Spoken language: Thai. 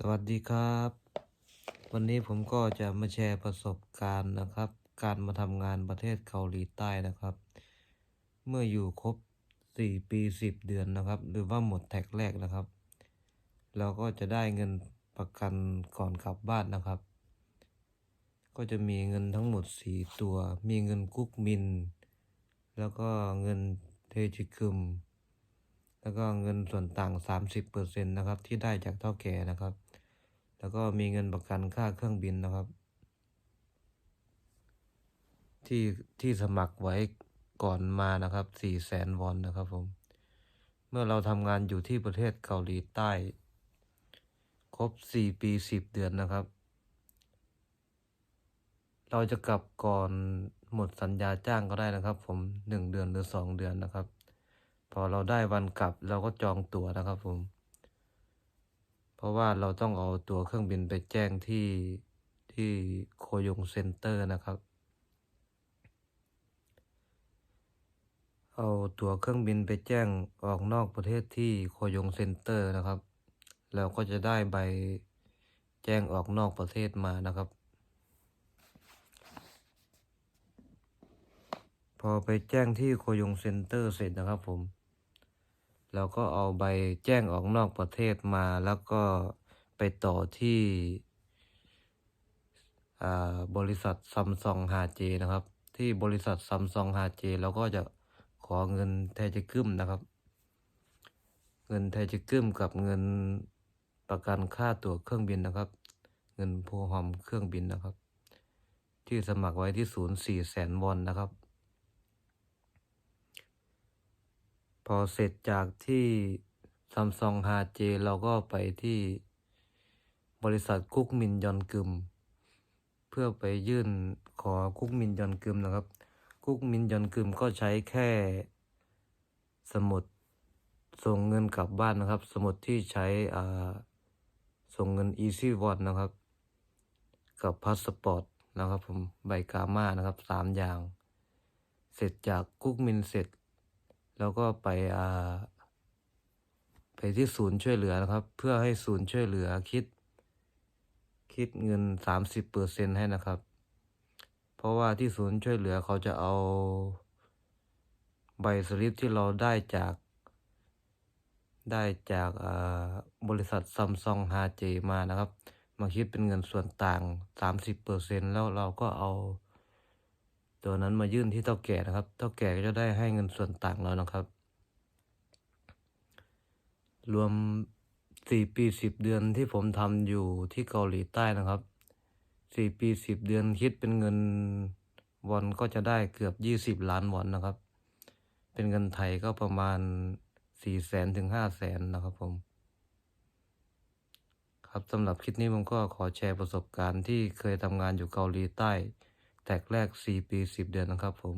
สวัสดีครับ วันนี้ผมก็จะมาแชร์ประสบการณ์นะครับ การมาทำงานประเทศเกาหลีใต้นะครับ เมื่ออยู่ครบ 4 ปี 10 เดือนนะครับ หรือว่าหมดแท็กแรกนะครับ เราก็จะได้เงินประกันก่อนกลับบ้านนะครับ ก็จะมีเงินทั้งหมด 4 ตัว มีเงินกุ๊กมิน แล้วก็เงินเทจิคึมแล้วก็เงินส่วนต่าง 30%นะครับ ที่ได้จากเท่าแก่นะครับ แล้วก็มีเงินประกันค่าเครื่องบินนะครับ ที่ที่สมัครไว้ก่อนมานะครับ4แสนวอนนะครับผม เมื่อเราทำงานอยู่ที่ประเทศเกาหลีใต้ ครบ4ปี10เดือนนะครับ เราจะกลับก่อนหมดสัญญาจ้างก็ได้นะครับ ผม1เดือนหรือ2เดือนนะครับ พอเราได้วันกลับเราก็จองตั๋วนะครับผม เพราะว่าเราต้องเอาตั๋วเครื่องบินไปแจ้งที่ที่โคยงเซ็นเตอร์นะครับ เอาตั๋วเครื่องบินไปแจ้งออกนอกประเทศที่โคยงเซ็นเตอร์นะครับ เราก็จะได้ใบแจ้งออกนอกประเทศมานะครับ พอไปแจ้งที่โคยงเซ็นเตอร์เสร็จนะครับผม เราก็เอาใบแจ้งออกนอกประเทศมา แล้วก็ไปต่อที่บริษัทซัมซุงฮาเจนะครับ ที่บริษัทซัมซุงฮาเจเราก็จะขอเงินแทจิกึมนะครับ เงินแทจิกึมกับเงินประกันค่าตั๋วเครื่องบินนะครับ เงินโพหอมเครื่องบินนะครับ ที่สมัครไว้ที่ศูนย์สี่แสนวอนนะครับ พอเสร็จจากที่ซัมซุงฮาเจเราก็ไปที่บริษัทกุ๊กมินยอนกึม เพื่อไปยื่นขอกุ๊กมินยอนกึมนะครับกุ๊กมินยอนกึมก็ใช้แค่ สมุดส่งเงินกลับบ้านนะครับ สมุดที่ใช้อ่าส่งเงิน Easy w a l นะครับ กับพาสปอร์ตนะครับผมใบกามานะครับสามอย่าง เสร็จจากกุ๊กมินเสร็จ แล้วก็ไปไปที่ศูนย์ช่วยเหลือนะครับ เพื่อให้ศูนย์ช่วยเหลือคิด คิดเงินสามสิบเปอร์เซ็นให้นะครับ เพราะว่าที่ศูนย์ช่วยเหลือเขาจะเอาใบสลิปที่เราได้จาก ได้จากบริษัทซัมซุงฮาเจมานะครับ มาคิดเป็นเงินส่วนต่างสามสิบเปอร์เซ็นแล้วเราก็เอา ตัวนั้นมายื่นที่เท่าแก่นะครับ เท่าแก่ก็จะได้ให้เงินส่วนต่างเรานะครับ รวมสี่ปีสิบเดือนที่ผมทำอยู่ที่เกาหลีใต้นะครับสี่ปีสิบเดือนคิดเป็นเงินวอนก็จะได้เกือบยี่สิบล้านวอนนะครับ เป็นเงินไทยก็ประมาณสี่แสนถึงห้าแสนนะครับผม ครับสำหรับคลิปนี้ผมก็ขอแชร์ประสบการณ์ที่เคยทำงานอยู่เกาหลีใต้ แตกแรก 4 ปี 10 เดือนนะครับผม